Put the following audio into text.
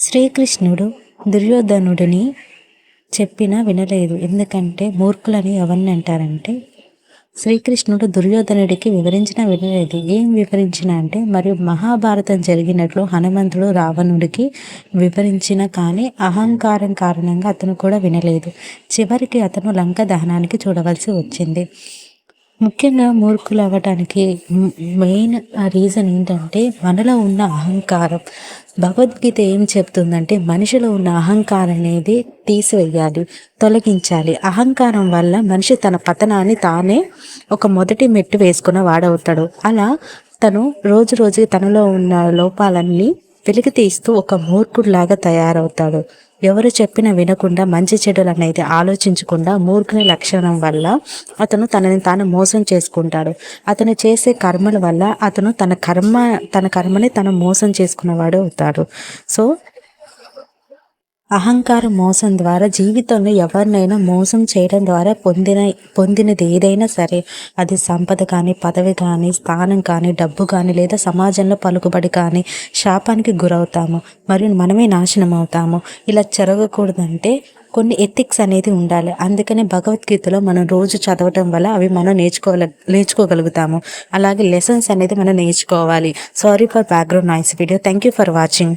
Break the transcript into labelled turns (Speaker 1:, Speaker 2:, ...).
Speaker 1: శ్రీకృష్ణుడు దుర్యోధనుడిని చెప్పినా వినలేదు. ఎందుకంటే మూర్ఖులని ఎవరిని అంటారంటే శ్రీకృష్ణుడు దుర్యోధనుడికి వివరించినా వినలేదు. ఏం వివరించిన అంటే మరియు మహాభారతం జరిగినట్లు హనుమంతుడు రావణుడికి వివరించిన కానీ అహంకారం కారణంగా అతను కూడా వినలేదు. చివరికి అతను లంక దహనానికి చూడవలసి వచ్చింది. ముఖ్యంగా మూర్ఖులు అవ్వటానికి మెయిన్ రీజన్ ఏంటంటే మనలో ఉన్న అహంకారం. భగవద్గీత ఏం చెప్తుందంటే మనిషిలో ఉన్న అహంకారం అనేది తీసివేయాలి తొలగించాలి. అహంకారం వల్ల మనిషి తన పతనాన్ని తానే ఒక మొదటి మెట్టు వేసుకున్న వాడవుతాడు. అలా తను రోజు రోజు తనలో ఉన్న లోపాలన్నీ వెలికి తీస్తూ ఒక మూర్ఖుడిలాగా తయారవుతాడు. ఎవరు చెప్పినా వినకుండా మంచి చెడులు అనేది ఆలోచించకుండా మూర్ఖుని లక్షణం వల్ల అతను తనని తాను మోసం చేసుకుంటాడు. అతను చేసే కర్మల వల్ల అతను తన కర్మ తన కర్మని తను మోసం చేసుకున్నవాడు అవుతాడు. సో అహంకార మోసం ద్వారా జీవితంలో ఎవరినైనా మోసం చేయడం ద్వారా పొందిన పొందినది ఏదైనా సరే అది సంపద కానీ పదవి కానీ స్థానం కానీ డబ్బు కానీ లేదా సమాజంలో పలుకుబడి కానీ శాపానికి గురవుతాము. మరియు మనమే నాశనం అవుతాము. ఇలా జరగకూడదంటే కొన్ని ఎథిక్స్ అనేది ఉండాలి. అందుకనే భగవద్గీతలో మనం రోజు చదవటం వల్ల అవి మనం నేర్చుకోగల నేర్చుకోగలుగుతాము. అలాగే లెసన్స్ అనేది మనం నేర్చుకోవాలి. Sorry for background noise video thank you for watching